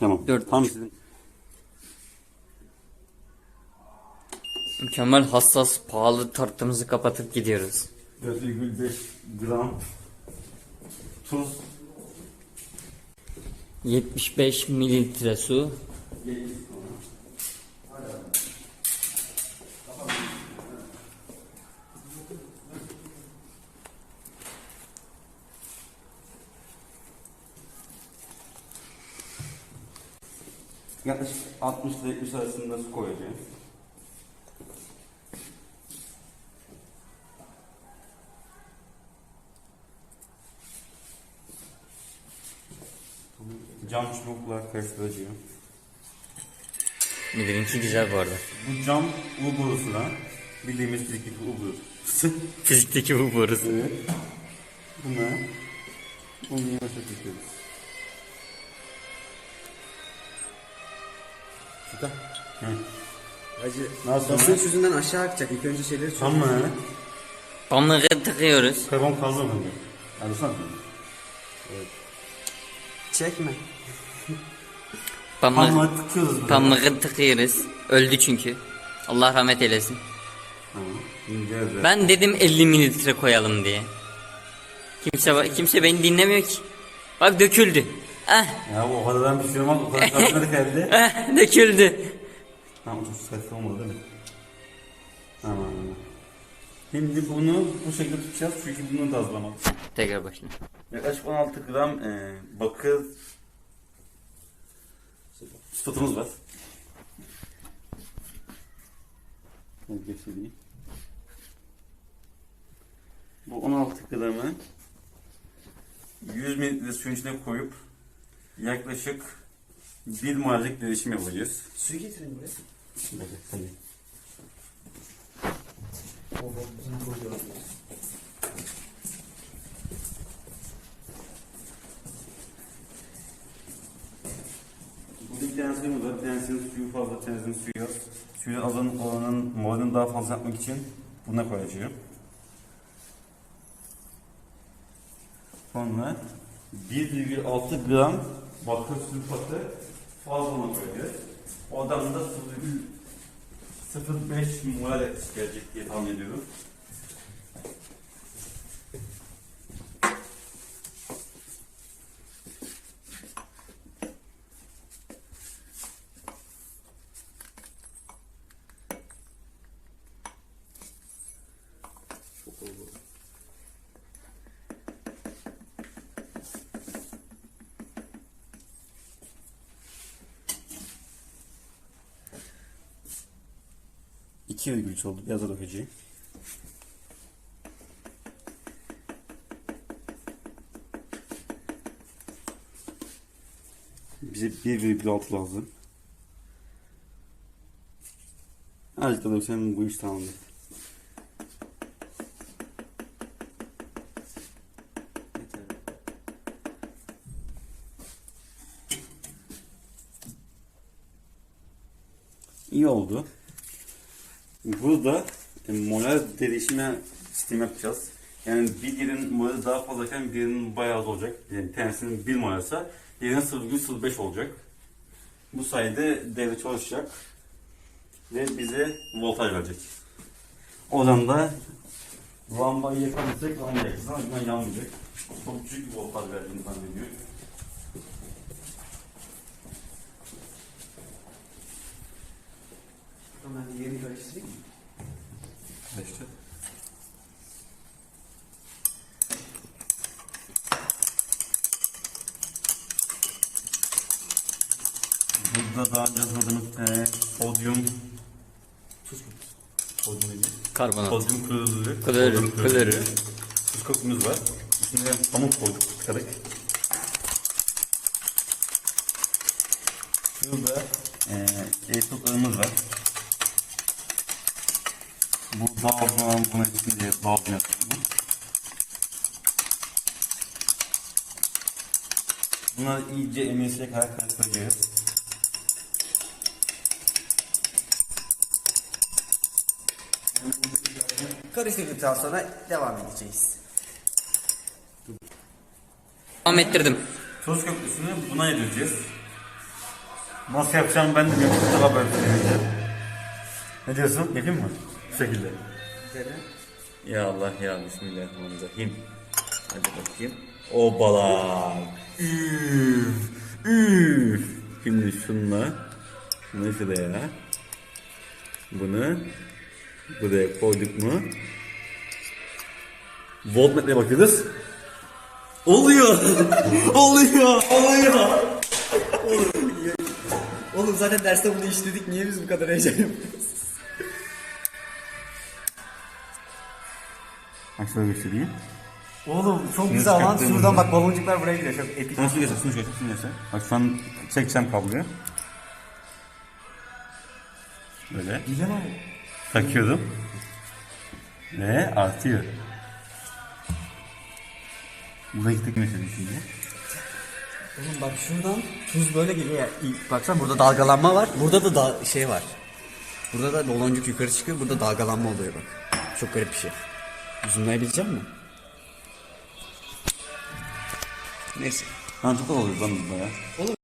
Tamam. Dört Tam buçuk. sizin. Mükemmel hassas pahalı tartımızı kapatıp gidiyoruz. 4,5 gram tuz 75 mililitre su. Yaklaşık 60 ile 70 arasında su koyacağım. Cam çubukla karıştıracağım. Müdürünki güzel bu arada. Bu cam U borusuna bildiğimiz fizikteki U borusu. Fizikteki bu borusu. evet. Buna bunu yavaşça Süper. Hı. Hacı Nasıl basınç yüzünden aşağı akacak. İlk önce şeyleri çöz. Tam mı? Pamuğu tıkıyoruz. Karbon fazla mı? Hadi sen. Çekme. Pamuğu, Pamuğa tıkıyoruz pamuğu tıkıyoruz. Öldü çünkü. Allah rahmet eylesin. Tamam. Gel Ben dedim 50 mililitre koyalım diye. Kimse kimse beni dinlemiyor ki. Bak döküldü. Eh, Ya bu o kadardan bir şey olmaz. O kadar katladık elde. eh döküldü. Tamam çok sesli olmadı değil mi? Tamam. Şimdi bunu bu şekilde tutacağız çünkü bunu da azlamak. Tekrar başla. Yaklaşık 16 gram e, bakır sıfatımız var. Ben göstereyim. Bu 16 gramı 100 mililitre suyun içine koyup yaklaşık 1 molarlık değişim yapacağız. Suyu getirin buraya. Hadi. Burada bir tane suyumuz var. Bir tanesinin suyu fazla, bir tanesinin suyu az. Suyu az olanın molarını daha fazla yapmak için buna koyacağım. Sonra 1,6 gram bakır sülfatı fazla ona koyacağız. Oradan da 0,5 molar gelecek diye tahmin ediyorum. İki virgül üç oldu. Biraz da dökeceğim. Bize 1,6 lazım. Azıcık da döksem bu iş tamamdır. İyi oldu. Burada e, molar değişime sistemi yapacağız. Yani bir yerin moları daha fazlayken birinin bayağı az olacak. Yani bir tanesinin 1 molarsa diğerinin 0,05 olacak. Bu sayede devre çalışacak ve bize voltaj verecek. O zaman da lambayı yakarsak lamba yakılsa yanmayacak. Çok küçük bir voltaj verdiğini zannediyor. Hemen yeni karıştırayım mı? İşte. Burada daha önce hazırladığımız e, sodyum tuz. Sodyum neydi? Karbonat. Sodyum klorürü. Klorür, klorür. Tuz kokumuz var. İçine pamuk koyduk, tıkadık. Şurada e, e var. Bu daha uzun buna için diye daha uzun yaptım. Bunları iyice emesiye kadar karıştıracağız. Karıştırdıktan sonra devam edeceğiz. Devam ettirdim. Tuz köprüsünü buna yedireceğiz. Nasıl yapacağım ben de. İlk defa böyle deneyeceğim. Ne diyorsun? Yapayım mı? Şekilde. Ya Allah ya Bismillahirrahmanirrahim. Hadi bakayım. Obala. Üf. Üf. Şimdi şunla. Bunu şuraya. Bunu buraya koyduk mu? Voltmetreye bakıyoruz. Oluyor. Oluyor. Oluyor. Oğlum zaten derste bunu işledik. Niye biz bu kadar heyecan yapıyoruz? Bak şöyle göstereyim. Oğlum çok güzel lan. Şuradan bak baloncuklar buraya gidiyor. Çok epik. Getir, şunu şu getir, şunu getir. Bak şu an çekeceğim kabloyu. Böyle. Güzel abi. Takıyorum. Ve artıyor. Burada gittik mesela şimdi. Oğlum bak şuradan tuz böyle geliyor ya. İlk Baksana burada dalgalanma var. Burada da da şey var. Burada da baloncuk yukarı çıkıyor. Burada dalgalanma oluyor bak. Çok garip bir şey. Zoomlayabilecek misin? Neyse. Çok oluyor lan bu ya. Oğlum